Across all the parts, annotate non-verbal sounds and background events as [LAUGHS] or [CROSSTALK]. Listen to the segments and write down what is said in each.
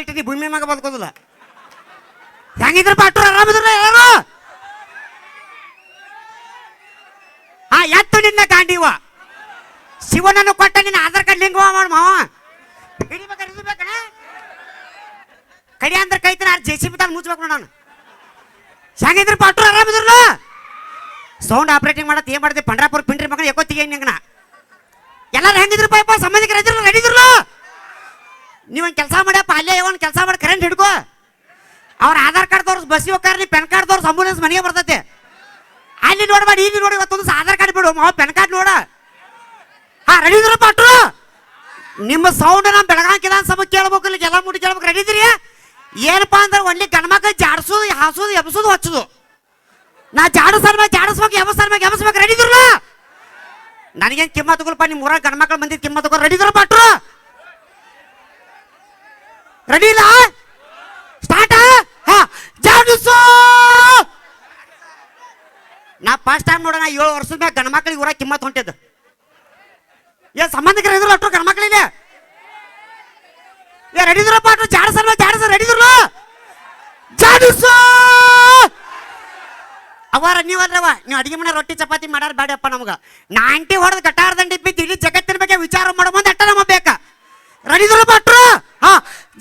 ಇಟ್ಟು ಭೂಮಿ ಮ್ಯಾಗ ಬದುಕೋದಿಲ್ಲ. ಹೆಂಗಿದ್ರ ಪಾಟ್ರು, ಆರಾಮಿದ್ರ ಯಾರು ಹಾ ಎತ್ತು ನಿನ್ನ ಕಾಂಡಿವ ಶಿವನನ್ನು ಕೊಟ್ಟ ನಿನ್ನ ಆಧಾರ್ ಕಾರ್ಡ್ ಲಿಂಕ್ ಮಾಡ ಮಾವ. ಹಿಡಿಬೇಕಾ ಹಿಡಿಬೇಕಣ ಕಡಿ ಅಂದ್ರೆ ಕೈತನ ಜೆ ಸಿ ಬಿ ಮುಚ್ಬೇಕು ನಾನು. ಹೆಂಗಿದ್ರ ಪಾಟ್ರು, ಆರಾಮಿದ್ರಲ್ಲ? ಸೌಂಡ್ ಆಪರೇಟಿಂಗ್ ಮಾಡತ್, ಏನ್ ಮಾಡ್ತೀವಿ ಪಂಡ್ರಾಪುರ ಪಿಂಡ್ರಿ ಮಗನ ಎಕ್ಕೋತಿಗೆ ನಿಂಗನ. ಎಲ್ಲಾರು ಹೆಂಗಿದ್ರು ಪಾಪ ಸಂಬಂಧಿಕರ ನಡೀದ್ರಲ್ಲ? ನೀವೊಂದು ಕೆಲಸ ಮಾಡ್ಯಪ್ಪ, ಅಲ್ಲೇ ಒಂದು ಕೆಲಸ ಮಾಡಿ ಕರೆಂಟ್ ಹಿಡ್ಕೋ. ಅವ್ರ ಆಧಾರ್ ಕಾರ್ಡ್ ತೋರಿಸ್, ಬಸ್ ಹೋಗ್ತಾರ ನೀ ಪೆನ್ ಕಾರ್ಡ್ ತೋರಿಸ್ ಅಂಬುಲೆನ್ಸ್ ಮನೆಗೆ ಬರ್ತೈತೆ. ಅಲ್ಲಿ ನೋಡಿ ನೋಡ್ಬೇಡಿ ಇಲ್ಲಿ ನೋಡಿ ಇವತ್ತೊಂದು ಆಧಾರ್ ಕಾರ್ಡ್ ಬಿಡು, ಮಾವ ಪೆನ್ ಕಾರ್ಡ್ ನೋಡ. ಹಾ ರೆಡಿ ಇದ್ರ ನಿಮ್ಮ ಸೌಂಡ್ ನಮ್ಮ ಬೆಳಗಾವಿ ಸಭೆ ಕೇಳ್ಬೇಕು ಇಲ್ಲಿ ಎಲ್ಲ ಮುಡಿ ಕೇಳ್ಬೇಕು ರೆಡಿ ಇದ್ರಿ ಏನಪ್ಪ ಅಂದ್ರೆ ಒಳ್ಳೆ ಗಣಮಕ್ಕ ಜಾಡಿಸೋದು, ಹಾಸೋದು, ಎಬ್ಸೋದು, ಹಚ್ಚೋದು. ನಾ ಜಾಡಸರ್ ಮ್ಯಾಗ ಜಾಡಿಸ್ಬೇಕು ಎಬಸರ್ ಮ್ಯಾಗ ಎಬಸ್ಬೇಕು ರೆಡಿ ಇದ್ರಲ್ಲ ನನಗೇನು ಕಿಮ್ಮತ್ ತಗೊಳ್ಪ ನಿಮ್ಮ ಊರಾಗ ಗಣಮಕ್ಕಳು ಬಂದಿದ್ದು ಕಿಮ್ಮತ್ ತಗೋ ರೆಡಿ ಇದ್ರ ಪಟ್ರು? ರೆಡಿ ಇಲ್ಲ ಸ್ಟಾರ್ಟ್ ಜಾಡಿಸು ನಾ ಫಸ್ಟ್ ಟೈಮ್ ನೋಡೋಣ, ಏಳು ವರ್ಷದ ಮ್ಯಾಗ ಗಂಡ್ಮಕ್ಳಿಗೆ ಊರ ಕಿಮ್ಮತ್ ಹೊಂಟಿದ್ದು. ಏ, ಸಂಬಂಧಿಕರು ಇದ್ರು ಅಷ್ಟು ಗಂಡ್ಮಕ್ಳಿಗೆ ಏ ರೆಡಿ ಇದ್ರಪ್ಪ ಅಷ್ಟು ಜಾಡಿಸಲ್ವ ಜಾಡಿಸ ಜಾಡಸ ರೆಡಿ ಇದ್ರು ಜಾಡಿಸು ಅವರ ನೀವಲ್ರವ ನೀವು ಅಡಿಗೆ ಮನೆ ರೊಟ್ಟಿ ಚಪಾತಿ ಮಾಡಾರ ಬೇಡಪ್ಪ ನಮಗ. ನಾಂಟಿ ಹೊಡೆದ ಗಟ್ಟಾರ್ದಂಡಿ ಬಿದ್ದು ಇಡೀ ಜಗತ್ತಿನ ಬಗ್ಗೆ ವಿಚಾರ ಮಾಡೋ ಮುಂದೆ ಅಟ್ಟ ನಮ್ಮ ಬೇಕಾ. ರೆಡಿ ಇದ್ರು ಭಟ್ರು ಹಾ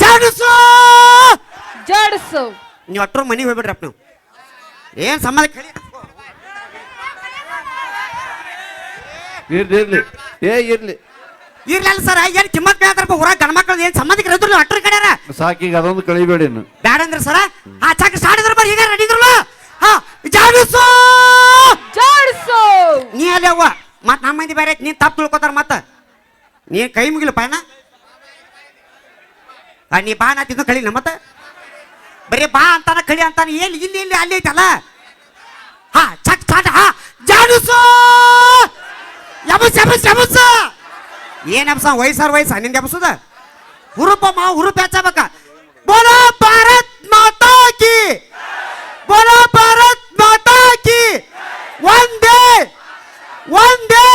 ಜಾಡಿಸು ಜಡ್ಸು ನೀವು ಅಟ್ರು ಮನೆಗೆ ಹೋಗ್ಬಿಡ್ರಪ್ಪ ನೀವು. ಏನ್ ಸಂಬಂಧ ಕೇಳಿ. ಇರ್ಲಿ ಇರ್ಲಿ. ಏ ಇರ್ಲಿ. ಇರ್ಲಿಲ್ಲ ಸರ್ ಏನ್ ಕಿಮ್ಮತ್ ಹೊರ ಊರಾಗ ಮಕ್ಕಳು ಏನ್ ಸಂಬಂಧಿಕರು ಇದ್ರು ಅಟ್ರ ಕಡೆಯಾರ ಸಾಕೀಗ ಅದೊಂದು ಕಳಿಬೇಡಿ ಇನ್ನು. ಬ್ಯಾಡ ಅಂದ್ರೆ ಸರ ಆ ಚಾಕ ಇದ್ರ ಬರ್ರಿ ಈಗ ರೆಡಿ ಇದ್ರಲ್ಲ? ಹಾ ಜಾಡಿಸು! ಜಡ್ಸು! ನೀ ಅಲ್ಲಿ ಅವ್ವ ಮತ್ತೆ ನಮ್ಮ ಮಂದಿ ಬೇರೆ ನೀನ್ ತಪ್ಪು ತಿಳ್ಕೊತಾರ ಮತ್ತ. ನೀ ಕೈ ಮುಗಿಲು ಪಾಯನ ಆ, ನೀ ಬಾ ನಾ ತಿಂದು ಕಳಿನ ಮತ್ತ. ಬರೀ ಬಾ ಅಂತಾನ, ಕಳಿ ಅಂತಾನೆ, ಏನು ಇಲ್ಲಿ ಇಲ್ಲಿ, ಅಲ್ಲಿ ಐತಲ್ಲ? ಹಾ ಚಕ್ ಚಾಟ ಹಾ ಜಾಡಿಸು ಯಬಸ್ ಯಬಸ್ ಯಬಸ್ ಏನ್ ಎಬ್ಸ ವಯಸ್ಸಾರ ವಯಸ್ಸ ನಿಂದ ಎಬ್ಸದ ಹುರುಪ ಮಾ ಹುರುಪ ಹೆಚ್ಚಬೇಕ ಬೋಲೋ ಭಾರತ್ ಮಾತಾ ಕಿ! ಬೋಲೋ ಭಾರತ್ ಮಾತಾ ಕಿ! ಒಂದೇ ಒಂದೇ!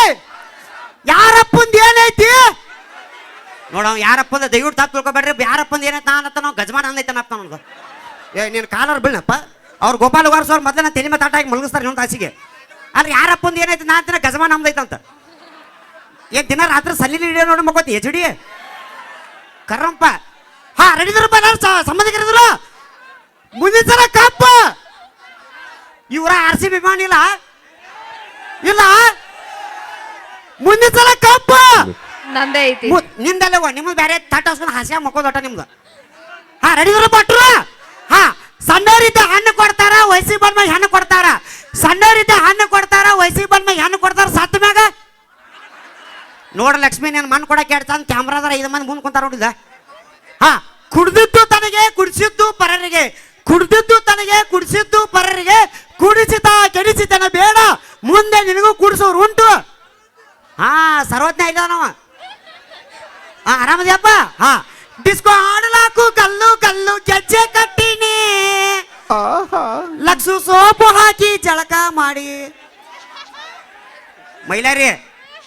ಯಾರಪ್ಪಂದು ಏನೈತಿ? ನೋಡ ಯಾರಪ್ಪಂದ ದಯವಿಟ್ಟು ತಾತ್ ತಿಳ್ಕೊಬೇಡ್ರಿ, ಯಾರಪ್ಪಂದ ಏನೈತೆ, ನಾನು ಅಂತ ನಾವು ಗಜಮಾನ ಅಂದೈತೆ ಅಂತ ಏ ನೀನು ಕಾಲರ್ ಬೀಳಪ್ಪ ಅವ್ರು ಗೋಪಾಲ್ ವಾರಸ್ ಅವ್ರು ಮೊದಲ ತಲೆ ತಾಟ ತಾಟಾಗಿ ಮಲಗಿಸ್ತಾರೆ ಇನ್ನೊಂದು ತಾಸಿಗೆ ಅಲ್ಲಿ ಯಾರಪ್ಪಂದು ಏನಾಯ್ತು? ನಾ ಅಂತಿನ ಗಜಮಾನ ನಮ್ದೈತಂತ ಏ ದಿನ ರಾತ್ರಿ ಸಲ್ಲಿ ಹಿಡಿಯೋ ನೋಡಿ ಮಗೋತಿ ಎಚ್ ಡಿ. ಕರ್ರಂಪ ಹಾ ರೆಡಿದ್ರಪ್ಪ ನಾನು ಸಂಬಂಧಿಕರಿದ್ರು ಮುಂದಿನ ಸಲ ಕಪ್ಪ. ಇವರ ಆರ್ ಸಿ ವಿಮಾನ ಇಲ್ಲ? ಇಲ್ಲ? ಮುಂದಿನ ಸಲ ಕಪ್ಪ. ನಂದೇ ಐತಿ. ನಿಂದಲ್ಲವ ನಿಮ್ದು ಬೇರೆ ತಟ್ಟ ಹಾಸ್ಕೊಂಡು ಹಸಿಯ ಮಕ್ಕೋದಟ ನಿಮ್ದು. ಹಾ ರೆಡಿ ಪಟ್ರು ಹಾ ಸಣ್ಣವರಿದ್ದ ಹಣ್ಣು ಕೊಡ್ತಾರ, ವಯಸ್ಸಿಗೆ ಬಂದ್ಮ್ಯಾಗ ಹಣ್ಣು ಕೊಡ್ತಾರ. ಸಣ್ಣವರಿದ್ದ ಹಣ್ಣು ಕೊಡ್ತಾರ ಬಂದ ಮ್ಯ ಹಣ್ಣು ಕೊಡ್ತಾರ ಸತ್ತ ಮ್ಯಾಗ. ನೋಡ ಲಕ್ಷ್ಮಿ, ನೀನು ಮಣ್ಣು ಕೊಡಕ್ಕೆ ಎರಡು ಚಂದ ಕ್ಯಾಮ್ರಾದಾರ ಐದು ಮಂದಿ ಮುಂದೆ ಕುಂತಾರ ನೋಡಿದ ಹಾ, ಕುಡ್ದಿದ್ದು ತನಗೆ, ಕುಡಿಸಿದ್ದು ಪರರಿಗೆ. ಕುಡ್ದಿದ್ದು ತನಗೆ, ಕುಡಿಸಿದ್ದು ಪರರಿಗೆ. ಕುಡಿಸಿದ ಕೆಡಿಸಿತನ ಬೇಡ. ಮುಂದೆ ನಿನಗೂ ಕುಡಿಸೋರು ಉಂಟು. ಹಾ, ಸರ್ವಜ್ಞ ಇದ್ದಾನವ ಹಾ, ಆರಾಮದ್ಯಪ್ಪ? ಹಾ. ಡಿಸ್ಕೋ ಆಡಲಾಕು ಕಲ್ಲು ಕಲ್ಲು, ಗೆಜ್ಜೆ ಕಟ್ಟಿನಿ. ಲಕ್ಷು ಸೋಪು ಹಾಕಿ ಜಳಕ ಮಾಡಿ. ಮೈಲಾರಿ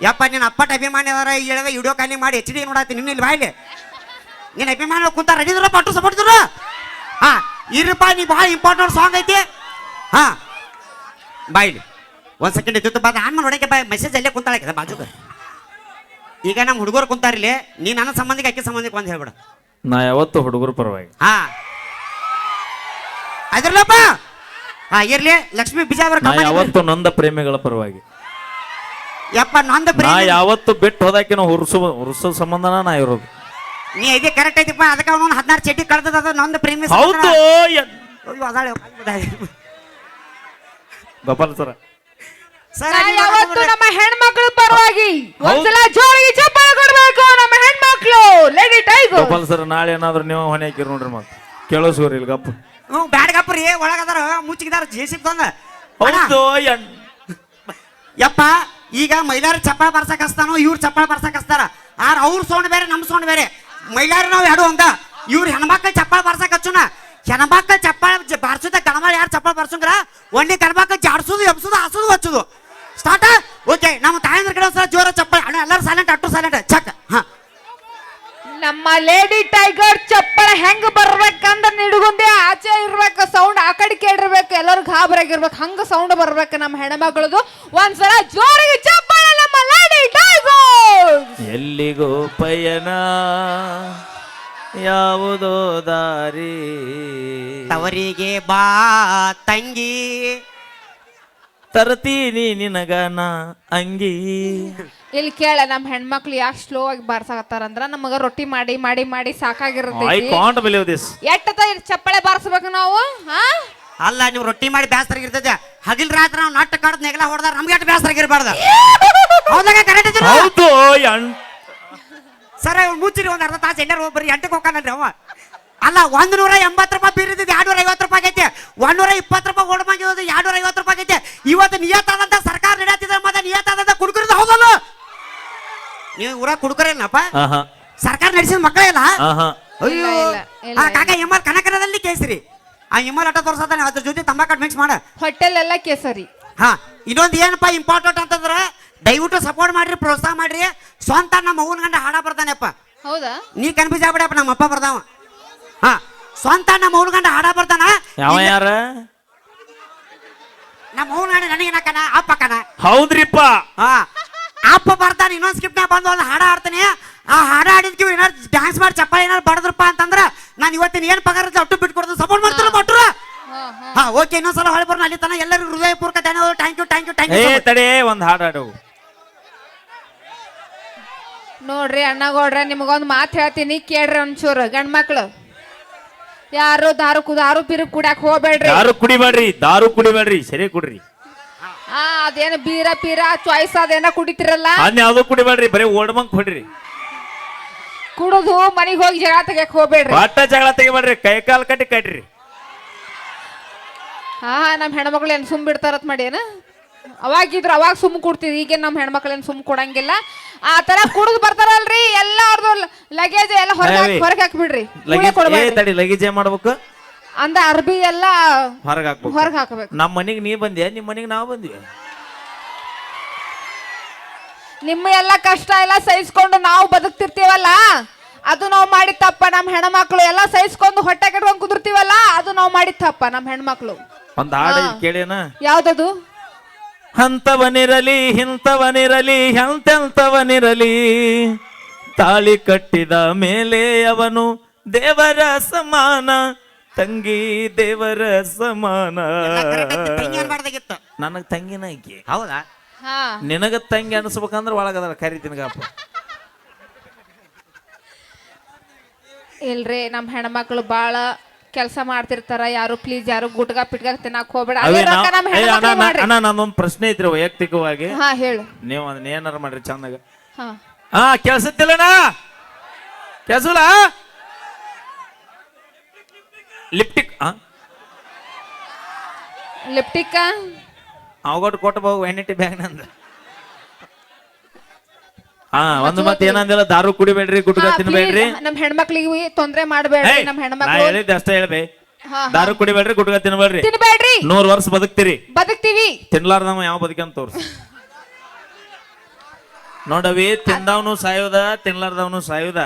ಯಪ್ಪ ನಿನ್ನ ಅಪ್ಪಟ ಅಭಿಮಾನಿ ಅದರ ಈ ಹೇಳದ ವಿಡಿಯೋ ಕಾಲಿ ಮಾಡಿ ಎಚ್ ಡಿ ನೋಡತ್ತಿ ನಿನ್ನ ಇಲ್ಲಿ ಬಾಯಿಲಿ. ನಿನ್ನ ಅಭಿಮಾನ ಕುಂತ ರೆಡಿದ್ರ ಪಟ್ಟು ಸಪೋರ್ಟಿದ್ರು ಹಾ ಇರಪ್ಪ ನೀ ಭಾಳ ಇಂಪಾರ್ಟೆಂಟ್ ಸಾಂಗ್ ಐತಿ. ಹಾ ಬಾಯಿಲಿ. ಒಂದ್ ಸೆಕೆಂಡ್ ಇತ್ತು ಬಾ ಆನ್ ನೋಡಕ್ಕೆ ಬಾ ಮೆಸೇಜ್ ಅಲ್ಲೇ ಕುಂತಾಳಕ್ಕೆ ಬಾಜು ಈಗ ನಮ್ಮ ಹುಡುಗರು ಕುಂತಾರಿಲ್ಲಿ ನೀ ನನ್ನ ಸಂಬಂಧಿಗೆ ಅಕ್ಕಿ ಸಂಬಂಧಿಕ ಒಂದು ಹೇಳ್ಬಿಡ. ನಾ ಯಾವತ್ತು ಹುಡುಗರು ಪರವಾಗಿ. ಹಾ ಅದ್ರಲ್ಲಪ್ಪ! ಹಾ ಇರ್ಲಿ. ಲಕ್ಷ್ಮೀ ಬಿಜಾವರ ನಾ ಯಾವತ್ತು ನಂದ ಪ್ರೇಮಿಗಳ ಪರವಾಗಿ. ಯಪ್ಪ ನಂದ ನಾ ಪ್ರೇಮ ಯಾವತ್ತು ಬಿಟ್ಟು ಹೋದಾಕಿನ ಹುರ್ಸು ಹುರ್ಸೋ ಸಂಬಂಧನ ನಾ ಇರೋದು. ನೀ ಇದೆ ಕರೆಕ್ಟ್ ಐತಿಪ್ಪ. ಅದಕ್ಕೆ ಅವನು ಹದಿನಾರು ಚಟಿ ಕಳ್ದದ ನಂದ ನಂದು ಪ್ರೇಮಿ ಹೌದು ಎ- ಅಯ್ಯೋ ಅದಾಳೆ ಗೋಪಾಲ್ ಸರ. ಸರ್ ನಾ ಯಾವತ್ತು ನಮ್ಮ ಹೆಣ್ಮಕ್ಳು ಪರವಾಗಿ. ಒಂದ್ಸಲ ಜೋರಿಗೆ ಚಪ್ಪಾಳೆ ಕೊಡ್ಬೇಕು ನಮ್ಮ ಹೆಣ್ಮಕ್ಳು. ಲೇಡಿ ಟೈಗರ್ ಗೋಪಾಲ್ ಸರ್ ನಾಳೆ ಏನಾದ್ರು ನೀವು ಹೊಣೆ ಹಾಕಿರಿ ನೋಡ್ರಿ ಮತ್ತೆ. ಕೇಳಿಸ್ಕೋರಿ ಇಲ್ಲಿ ಗಪ್ಪ. ಹ್ಞೂ ಬ್ಯಾಡ್ಗಪ್ಪ ರೀ ಒಳಗದಾರ ಮುಚ್ಚಿಗಿದಾರ ಜೆ ಸಿ ತಂದ ಹೌದು ಯಪ್ಪ ಈಗ ಮೈಲಾರ ಚಪ್ಪಳ ಬರ್ಸಕ್ ಹಸ್ತಾನೋ ಇವ್ರು ಚಪ್ಪಳ ಬರ್ಸಕ್ ಹಸ್ತಾರ ಆರ್ ಅವ್ರ ಸೌಂಡ್ ಬೇರೆ ನಮ್ಮ ಸೌಂಡ್ ಬೇರೆ. ಮೈಲಾರ ನಾವು ಎರಡು ಅಂತ ಇವ್ರು ಹೆಣ್ಮಕ್ಳು ಚಪ್ಪಳ ಬರ್ಸಕ್ ಹಚ್ಚುನ. ಹೆಣ್ಮಕ್ಳು ಚಪ್ಪಳ ಬಾರ್ಸುದ ಗಣಮಳ ಯಾರು ಚಪ್ಪಳ ಬರ್ಸಂಗ್ರ ಒಂದೇ ಗಣಮಕ್ಳು ಜಾಡ್ಸೋದು ಎಬ್ಸೋದು ಹಸೋದು ಹಚ್ಚೋದು. ಸ್ಟಾರ್ಟ್ ಓಕೆ ನಮ್ಮ ತಾಯಂದ್ರ ಕಡೆ ಒಂದ್ಸಲ ಜೋರ ಚಪ್ಪಳ. ಅಣ್ಣ ಎಲ್ಲರೂ ಸೈಲೆಂಟ್ ಅಟ್ಟು ಸೈಲೆಂಟ್ ಚಕ್ ನಮ್ಮ ಲೇಡಿ ಟೈಗರ್ ಚಪ್ಪಳ ಹೆಂಗ್ ಬರ್ಬೇಕಂದ್ರ ನಿಡುಗುಂದೆ ಆಚೆ ಇರ್ಬೇಕು ಸೌಂಡ್ ಆ ಕಡೆ ಕೇಳಿರ್ಬೇಕು ಎಲ್ಲರೂ ಗಾಬರಾಗಿರ್ಬೇಕು ಹಂಗ ಸೌಂಡ್ ಬರ್ಬೇಕು ನಮ್ಮ ಹೆಣ್ಮಕ್ಳದು ಒಂದ್ಸಲ ಜೋರಿಗೆ ಚಪ್ಪಳ ನಮ್ಮ ಲೇಡಿ ಟೈಗರ್ ಎಲ್ಲಿಗೋ ಪಯಣ ಯಾವುದೋ ದಾರಿ. ತವರಿಗೆ ಬಾ ತಂಗಿ ತರ್ತೀನಿ ನಾ ಅಂಗಿ. ಇಲ್ಲಿ ಕೇಳ ನಮ್ಮ ಹೆಣ್ಮಕ್ಳು ಯಾಕೆ ಸ್ಲೋ ಆಗಿ ಬಾರ್ಸಾಕತ್ತಾರಂದ್ರ ನಮಗ ರೊಟ್ಟಿ ಮಾಡಿ ಮಾಡಿ ಮಾಡಿ ಐ ಸಾಕಾಗಿರ್ತೈತಿ ಕಾಂಟ್ ಬಿಲೀವ್ ದಿಸ್ ಎಟ್ಟದ ಚಪ್ಪಳೆ ಬಾರಿಸ್ಬೇಕು ನಾವು ಹಾ ಅಲ್ಲ ನೀವು ರೊಟ್ಟಿ ಮಾಡಿ ಬ್ಯಾಸರಾಗಿರ್ತದೆ ಹಗಿಲ್ ರಾತ್ರಿ ನಾವು ನಟ್ಟ ಕಾಡದ್ ನೆಗಲ ಹೊಡೆದ ನಮ್ಗೆ ಅಷ್ಟು ಬೇಸರಾಗಿರ್ಬಾರ್ದು ಹೌದಾಗ ಕರೆಕ್ಟ್ ಹೌದು ಅಣ್- ಸರ ಇವ್ನು ಮುಚ್ಚಿರಿ ಒಂದ್ ಅರ್ಧ ತಾಸು ಎಣ್ಣೆ ಹೋಗ್ಬರಿ ಎಂಟಕ್ಕೆ ಹೋಗ್ಕಾನಲ್ರಿ ಅವ ಅಲ್ಲ ಒಂದ್ ನೂರ ಎಂಬತ್ತು ರೂಪಾಯಿ ಬೀರಿದ್ದು ಎರಡು ನೂರ ಐವತ್ತು ರೂಪಾಯಿ ಆಗೈತೆ. ನೂರ ಇಪ್ಪತ್ತು ರೂಪಾಯಿ ಓಡಮಾಗಿರೋದು ಎರಡ್ನೂರ ಐವತ್ತು ರೂಪಾಯಿ ಆಗೈತೆ. ಇವತ್ತು ನಿಯತ್ತಾದಂತ ಸರ್ಕಾರ ನಡೆಯತ್ತಿದ್ರೆ ಮತ್ತೆ ನಿಯತ್ತಾದಂತ ಕುಡುಕರದ ಹೌದಲ್ಲ? ನೀವು ಊರ ಕುಡುಕರೇನಪ್ಪ? ಆಹಾ. ಸರ್ಕಾರ ನಡೆಸಿದ ಮಕ್ಕಳೇ ಇಲ್ಲ ಆಹಾ. ಅಯ್ಯೋ. ಇಲ್ಲ, ಆ ಕಾಕ ಎಮ್ಮಲ್ ಕನಕರದಲ್ಲಿ ಕೇಸರಿ. ಆ ಎಮ್ಮಲ್ ಆಟ ತೋರ್ಸತಾನೆ ಅದ್ರ ಜೊತೆ ತಂಬಾಕ ಮಿಕ್ಸ್ ಮಾಡ. ಹೋಟೆಲ್ ಎಲ್ಲ ಕೇಸರಿ. ಹಾ ಇನ್ನೊಂದು ಏನಪ್ಪ ಇಂಪಾರ್ಟೆಂಟ್ ಅಂತಂದ್ರ ದಯವಿಟ್ಟು ಸಪೋರ್ಟ್ ಮಾಡ್ರಿ ಪ್ರೋತ್ಸಾಹ ಮಾಡ್ರಿ. ಸ್ವಂತ ನಮ್ಮ ಅವ್ವನ ಗಂಡ ಹಾಡ ಬರ್ತಾನೆಪ್ಪ. ಹೌದಾ? ನೀ ಕನ್ಫ್ಯೂಸ್ ಆಗ್ಬಿಡಪ್ಪ ನಮ್ಮ ಅಪ್ಪ ಬರ್ತಾವ ಹಾ ಸ್ವಂತ ನಮ್ಮ ಅವ್ವನ ಗಂಡ ಹಾಡ ಬರ್ತಾನ. ಯಾವ ಯಾರ? ನಮ್ಮ ಗಂಡ ನನಗೆ ನಕ್ಕನ ಅಪ್ಪ ಕನ ಹೌದ್ರಿಪ್ಪ. ಹಾ. ಅಪ್ಪ ಬರ್ತಾನೆ ಇನ್ನೊಂದು ಸ್ಕಿಪ್ ನಾ ಬಂದು ಒಂದು ಹಾಡ ಹಾಡ್ತಾನೆ. ಆ ಹಾಡ ಹಾಡಿದ್ಕೆ ಏನಾರು ಡ್ಯಾನ್ಸ್ ಮಾಡಿ ಚಪ್ಪಾಳೆ ಏನಾರು ಬಡದ್ರಪ್ಪ ಅಂತಂದ್ರ ನಾನು ಇವತ್ತಿನ ಏನು ಪಗಾರ ಇರ್ತದೆ ಅಟ್ಟು ಬಿಟ್ಟು ಕೊಡ್ತೀನಿ ಸಪೋರ್ಟ್ ಮಾಡ್ತಾರೆ ಕೊಟ್ರು ಹಾ, ಹಾ. ಹಾ ಓಕೆ ಇನ್ನೊಂದ್ಸಲ ಹೊಳೆ ಬರೋಣ. ಅಲ್ಲಿ ತನ ಎಲ್ಲರಿಗೂ ಹೃದಯಪೂರ್ವಕ ಧನ್ಯವಾದ thank you thank you thank ಏ ಯು ತಡೆ ಒಂದ್ ಹಾಡು ಹಾಡು. ನೋಡ್ರಿ ಅಣ್ಣಗೌಡ್ರ ನಿಮಗೊಂದು ಮಾತು ಹೇಳ್ತೀನಿ. ಕೇಳ್ರಿ ಒಂಚೂರು ಗಂಡ್ ಮಕ್ಳು ಯಾರು ದಾರು ಕು ದಾರು ಬೀರು ಕುಡ್ಯಾಕ್ ಹೋಗ್ಬೇಡ್ರಿ. ದಾರು ಕುಡಿಬೇಡ್ರಿ ದಾರು ಕುಡಿಬೇಡ್ರಿ ಸರಿ ಕುಡ್ರಿ. ಆ ಅದೇನು ಬೀರ ಪೀರ ಚಾಯ್ಸ್ ಅದೇನ ಕುಡಿತಿರಲ್ಲ? ಅದು ಯಾವ್ದು ಕುಡಿಬೇಡ್ರಿ ಬರೀ ಓಡ್ಮಂಗ್ ಕೊಡ್ರಿ ಕುಡುದು ಮನಿಗ್ ಹೋಗಿ ಜಗಳ ತೆಗಿಯಕ್ ಹೋಗ್ಬೇಡ್ರಿ. ಬಾಟ ಜಗಳ ತೆಗಿಬೇಡ್ರಿ ಕೈ ಕಾಲ್ ಕಟ್ಟಿ ಕಟ್ರಿ. ಹಾ ನಮ್ ಹೆಣ್ಮಕ್ಳು ಏನ್ ಸುಮ್ ಬಿಡ್ತಾರತ್ ಮಾಡಿ ಏನ? ಅವಾಗಿದ್ರು ಅವಾಗ ಸುಮ್ ಕೊಡ್ತಿದ್ವಿ ಈಗ ನಮ್ ಹೆಣ್ಮಕ್ಳು ಏನ್ ಸುಮ್ ಕೊಡಂಗಿಲ್ಲ. ಆ ತರ ಕುಡಿದು ಬರ್ತಾರಲ್ರಿ ಎಲ್ಲ ಲಗೇಜ್ ಎಲ್ಲ ಹೊರಗೆ. ಹೊರಗೆ ಹಾಕ್ಬಿಡ್ರಿ. ಲಗೇಜ್ ಏ ಕೊಡ್ಬೇಡ್ರಿ ತಡಿ ಲಗೇಜ್ ಏನ್ ಮಾಡ್ಬೇಕು? ಅಂದ ಅರ್ಬಿ ಎಲ್ಲ ಹೊರಗ್ ಹಾಕ್ಬೇಕು. ಹೊರಗೆ ಹಾಕಬೇಕು. ನಮ್ಮ ಮನೆಗೆ ನೀ ಬಂದ್ಯಾ? ನಿಮ್ಮ ಮನೆಗೆ ನಾವು ಬಂದ್ವಿ. ನಿಮ್ಮ ಎಲ್ಲ ಕಷ್ಟ ಎಲ್ಲ ಸಹಿಸ್ಕೊಂಡು ನಾವು ಬದುಕ್ತಿರ್ತೀವಲ್ಲ? ಅದು ನಾವು ಮಾಡಿದ ತಪ್ಪ. ನಮ್ಮ ಹೆಣ್ಮಕ್ಳು ಎಲ್ಲ ಸಹಿಸ್ಕೊಂಡು ಹೊಟ್ಟೆ ಕಟ್ಕೊಂಡು ಕುದುರ್ತೀವಲ್ಲ? ಅದು ನಾವು ಮಾಡಿದ ತಪ್ಪ ನಮ್ಮ ಹೆಣ್ಮಕ್ಳು. ಒಂದ್ ಹಾಡು ಹಾ. ಕೇಳೇನ? ಯಾವ್ದದು? ಹಂತವನಿರಲಿ ಹಿಂತವನಿರಲಿ ಎಂತೆಂತವನಿರಲಿ? ತಾಳಿ ಕಟ್ಟಿದ ಮೇಲೆ ಅವನು ದೇವರ ಸಮಾನ ತಂಗಿ ದೇವರ ಸಮಾನ. ನನಗ ನನಗ್ ತಂಗಿನ ಐಕಿ. ಹೌದಾ? ಹಾ. ನಿನಗ ತಂಗಿ ಅನ್ಸ್ಬೇಕಂದ್ರ ಒಳಗದಾರ ಕರಿತೀನಿಗಪ್ಪ ಇಲ್ರಿ ನಮ್ಮ ಹೆಣ್ಮಕ್ಳು ಬಾಳ ಕೆಲಸ ಮಾಡ್ತಿರ್ತಾರ ಯಾರು ಪ್ಲೀಸ್ ಯಾರು ಗುಟ್ಗಾ ಪಿಟ್ಗಾ ತಿನ್ನಕ್ ಹೋಗ್ಬೇಡ. ಅದೇ ರೊಕ್ಕ ನಾವ್- ನಮ್ಮ ಅಣ್ಣ ಹೆಣ್ಮಕ್ಳು ನಾ- ಮಾಡ್ರಿ. ಅಣ್ಣ ನಂದೊಂದ್ ಪ್ರಶ್ನೆ ಐತ್ರಿ ವೈಯಕ್ತಿಕವಾಗಿ. ಹಾ ಹೇಳು. ನೀವು ಅದನ್ನ ಏನಾರ ಮಾಡ್ರಿ ಚಂದಾಗ? ಹಾ. ಹಾ ಕೆಲ್ಸತ್ತಿಲ್ಲಣ್ಣ? ಕೆಲ್ಸಲ್ಲ ಲಿಪ್ಟಿಕ್ ಲಿಪ್ಟಿಕ್ ಲಿಪ್ಟಿಕ್ಕ ಅವಗೊಟ್ಟು ಕೊಟ್ಟು ಹೋಗು ಎಣ್ಣಿಟ್ಟಿ ಬ್ಯಾಗ್ ನಂದು. ಹಾ ಒಂದು ಮತ್ತೆ ಏನಂದಿಲ್ಲ ದಾರು ಕುಡಿಬೇಡ್ರಿ ಗುಟ್ಕ ತಿನ್ಬೇಡ್ರಿ. ನಮ್ ಹೆಣ್ಮಕ್ಳಿಗೆ ತೊಂದ್ರೆ ಮಾಡ್ಬೇಡ್ರಿ ನಮ್ ಹೆಣ್ಮಕ್ಳು. ಹೇಳಿದ್ದೆ ಅಷ್ಟೇ ಹೇಳ್ಬೇ. ದಾರು ಕುಡಿಬೇಡ್ರಿ ಗುಟ್ಕ ತಿನ್ಬೇಡ್ರಿ. ತಿನ್ಬೇಡ್ರಿ. ನೂರ್ ವರ್ಷ ಬದುಕ್ತಿರಿ. ಬದುಕ್ತೀವಿ. ತಿನ್ಲಾರ್ದ ಯಾವ ಬದುಕಂತ ತೋರ್ಸು. [LAUGHS] ನೋಡವಿ ತಿಂದವನು ಸಾಯುದ ತಿನ್ಲಾರ್ದವನು ಸಾಯುದ.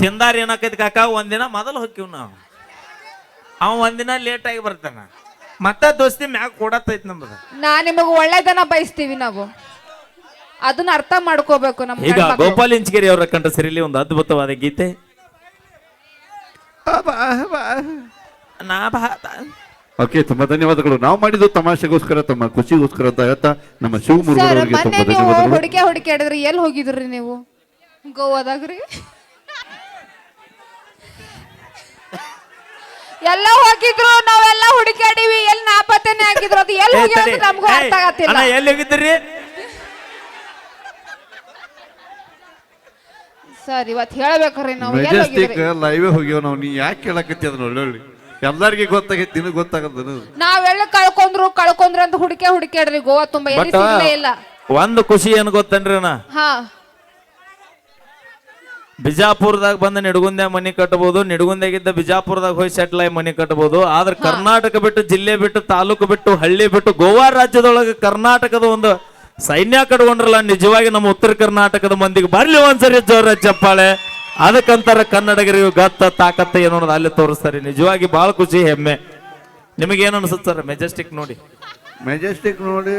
ತಿಂದಾರ ಏನಾಕೈತಿ ಕಾಕ ಒಂದಿನ ಮೊದಲು ಹೊಕ್ಕಿವ್ ನಾವು. ಅವ ಒಂದಿನ ಲೇಟ್ ಆಗಿ ಬರ್ತಾನ. ಮತ್ತ ದೋಸ್ತಿ ಮ್ಯಾಗ ಕೊಡತೈತಿ ನಮ್ದು. ನಾ ನಿಮಗ್ ಒಳ್ಳೇದನ್ನ ಬಯಸ್ತೀವಿ ನಾವು. ಅದನ್ನ ಅರ್ಥ ಮಾಡ್ಕೋಬೇಕು ನಮ್ಮ ಈಗ ಹೆಣ್ಮಕ್ಳು. ಗೋಪಾಲ್ ಇಂಚಗಿರಿ ಅವರ ಕಂಠ ಸಿರಿಲಿ ಒಂದು ಅದ್ಭುತವಾದ ಗೀತೆ. ನಾ ಭಾತ ಓಕೆ ತುಂಬಾ ಧನ್ಯವಾದಗಳು. ನಾವು ಮಾಡಿದ್ದು ತಮಾಷೆಗೋಸ್ಕರ ತಮ್ಮ ಖುಷಿಗೋಸ್ಕರ ಅಂತ ಹೇಳ್ತಾ ನಮ್ಮ ಸರ್ ಅವರಿಗೆ ಮೊನ್ನೆ ತುಂಬಾ ನೀವು ಧನ್ಯವಾದಗಳು. ಹುಡುಕೆ ಹುಡುಕಿ ಹಿಡಿದ್ರಿ ಎಲ್ಲಿ ಹೋಗಿದ್ರಿ ನೀವು? ಗೋವಾದಾಗ್ರಿ? ಎಲ್ಲ ಹೋಗಿದ್ರು ನಾವೆಲ್ಲ ಹುಡುಕಾಡಿವಿ ಎಲ್ಲಿ ನಾಪತ್ತೆನೆ ಆಗಿದ್ರು ಅದು? ಎಲ್ಲಿ ಹೋಗಿ ಅಂತ ನಮಗೂ ಅರ್ಥ ಆಗತ್ತಿಲ್ಲ. ಅಣ್ಣ ಎಲ್ಲಿ ಹೋಗಿದ್ರಿ ಸರ್ ಇವತ್ತು ಹೇಳ್ಬೇಕ್ರಿ ನಾವು ಎಲ್ಲಿ ಮೆಜೆಸ್ಟಿಕ್ ಹೋಗಿದ್ರಿ? ಲೈವೇ ಹೋಗ್ಯಾವ ನಾವು ನೀ ಯಾಕೆ ಕೇಳಕತ್ತಿ ಅದನ್ನ ಒಳ್ಳೊಳ್ಳಿ? ಎಲ್ಲರಿಗೆ ಗೊತ್ತಾಗೈತಿ ನಿನಗೆ ಗೊತ್ತಾಗದ ನಾವೆಲ್ಲ ಕಳ್ಕೊಂಡ್ರು ಕಳ್ಕೊಂಡ್ರು ಅಂತ ಹುಡುಕೆ ಹುಡುಕ್ಯಾಡ್ರಿ ಗೋವಾ ತುಂಬಾ ಎಲ್ಲಿ ಬಟ್ ಸಿಗ್ಲೇ ಇಲ್ಲ. ಒಂದು ಖುಷಿ ಏನ್ ಗೊತ್ತನ್ರಿ ಅಣ್ಣ? ಹಾ. ಬಿಜಾಪುರದಾಗ ಬಂದ ನಿಡಗುಂದೆ ಮನಿ ಕಟ್ಟಬಹುದು ನಿಡಗುಂದಾಗಿದ್ದ ಬಿಜಾಪುರದಾಗ ಹೋಗಿ ಸೆಟ್ಲ್ ಆಗಿ ಮನಿ ಕಟ್ಟಬಹುದು ಆದ್ರೆ ಕರ್ನಾಟಕ ಬಿಟ್ಟು ಜಿಲ್ಲೆ ಬಿಟ್ಟು ತಾಲೂಕು ಬಿಟ್ಟು ಹಳ್ಳಿ ಬಿಟ್ಟು ಗೋವಾ ರಾಜ್ಯದೊಳಗೆ ಕರ್ನಾಟಕದ ಒಂದು ಸೈನ್ಯ ಕಟ್ಕೊಂಡ್ರಲ್ಲ ನಿಜವಾಗಿ ನಮ್ಮ ಉತ್ತರ ಕರ್ನಾಟಕದ ಮಂದಿಗೆ ಬರ್ಲಿ ಒಂದ್ಸರಿ ಜೋರ ಚಪ್ಪಾಳೆ. ಅದಕ್ಕಂತಾರ ಕನ್ನಡಿಗರಿಗೆ ಗತ್ತ ತಾಕತ್ತ ಏನು ಅನ್ನೋದು ಅಲ್ಲಿ ತೋರಿಸ್ತಾರೆ ನಿಜವಾಗಿ ಬಹಳ ಖುಷಿ ಹೆಮ್ಮೆ ನಿಮಗೆ ಏನು ಅನ್ಸುತ್ತೆ ಸರ್ ಮೆಜೆಸ್ಟಿಕ್ ನೋಡಿ ಮೆಜೆಸ್ಟಿಕ್ ನೋಡಿ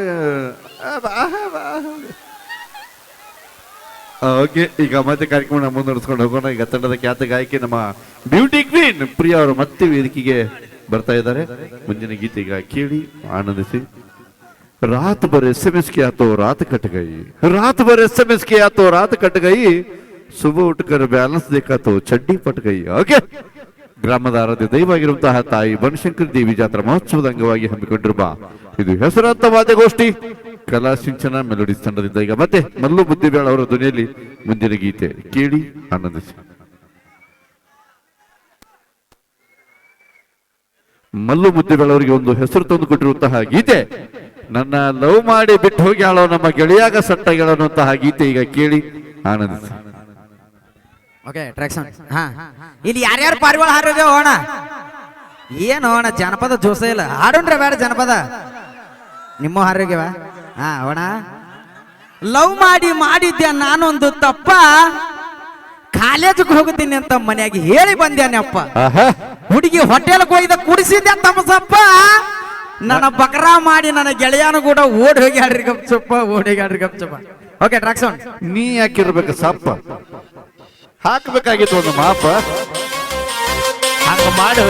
ಓಕೆ ಈಗ ಮತ್ತೆ ಕಾರ್ಯಕ್ರಮ ಮುಂದುವರಿಸ್ಕೊಂಡು ಹೋಗೋಣ ಈಗ ತಂಡದ ಖ್ಯಾತ ಗಾಯಕಿ ನಮ್ಮ ಬ್ಯೂಟಿ ಕ್ವೀನ್ ಪ್ರಿಯಾ ಅವರು ಮತ್ತೆ ವೇದಿಕೆಗೆ ಬರ್ತಾ ಇದ್ದಾರೆ ಮುಂದಿನ ಗೀತೆ ಈಗ ಕೇಳಿ ಆನಂದಿಸಿ रात भर एसएमएस किया तो रात कट गई रात भर एसएमएस किया तो रात कट गई ಸುಬ ಉಟ್ಕರ್ ಬ್ಯಾಲೆನ್ಸ್ ದೇಕಾತು ಚಡ್ಡಿ ಪಟ್ಕೈ ಓಕೆ? ಗ್ರಾಮದ ರಾಜ್ಯ ದೈವ ಆಗಿರುವಂತಹ ತಾಯಿ ಬನಶಂಕರಿ ದೇವಿ ಜಾತ್ರಾ ಮಹೋತ್ಸವದ ಅಂಗವಾಗಿ ಹಮ್ಮಿಕೊಂಡಿರುವ ಇದು ಹೆಸರಾಂತ ವಾದ್ಯಗೋಷ್ಠಿ. ಕಲಾಸಿಂಚನ ಮೆಲೋಡಿ ತಂಡದಿಂದ ಈಗ ಮತ್ತೆ ಮಲ್ಲು ಬುದ್ಧಿಬೇಳ ಅವರ ಧ್ವನಿಯಲ್ಲಿ ಮುಂದಿನ ಗೀತೆ ಕೇಳಿ ಆನಂದಿಸಿ. ಮಲ್ಲು ಮುದ್ದೆಗಳವರಿಗೆ ಒಂದು ಹೆಸರು ತಂದು ಕೊಟ್ಟಿರುವಂತಹ ಗೀತೆ. ನನ್ನ ಲವ್ ಮಾಡಿ ಬಿಟ್ಟು ಹೋಗಿ ಆಳೋ ನಮ್ಮ ಗೆಳೆಯಾಗ ಸಟ್ಟ ಹೇಳೋನ್ನುವಂತಹ ಗೀತೆ ಈಗ ಕೇಳಿ ಆನಂದಿಸಿ. ಓಕೆ ಟ್ರ್ಯಾಕ್ಷನ್ ಹಾ ಇಲ್ಲಿ ಯಾರ್ಯಾರು ಪಾರಿವಾಳ ಹಾರೋದೆ ಹೋಣ ಏನು ಹೋಣ ಜನಪದ ಜೋಸ ಇಲ್ಲ. ಹಾಡೋಣ್ರೆ ಬೇಡ ಜನಪದ. ನಿಮ್ಮ ಹಾರೋಗ್ಯವ? ಹಾ ಹೋಣ ಲವ್ ಮಾಡಿ ಮಾಡಿದ್ದೆ ನಾನೊಂದು ತಪ್ಪ. ಕಾಲೇಜಿಗೆ ಹೋಗುತ್ತೀನಿ ಅಂತ ಮನ್ಯಾಗ ಹೇಳಿ ಬಂದ್ಯಾನಪ್ಪ. ಹುಡುಗಿ ಹೋಟೆಲ್ ಹೋಗಿದ ಕುಡಿಸಿದ್ದೆ ತಮ್ಮಸಪ್ಪ ನನ್ನ ಬಕರ ಮಾಡಿ ನನ್ನ ಗೆಳೆಯನು ಕೂಡ ಓಡಿ ಹೋಗಿ ಆಡ್ರಿ ಗಪ್ಚಪ್ಪ ಓಡಿ ಹೋಗಿ ಆಡ್ರಿ ಗಪ್ಚಪ್ಪ ಓಕೆ ಟ್ರಾಕ್ಸೌಂಡ್ ನೀ ಯಾಕಿರ್ಬೇಕು ಸಪ್ಪ? ಹಾಕ್ಬೇಕಾಗಿತ್ತು ಒಂದು ಮಾಪ. ಹಂಗ ಮಾಡಿ.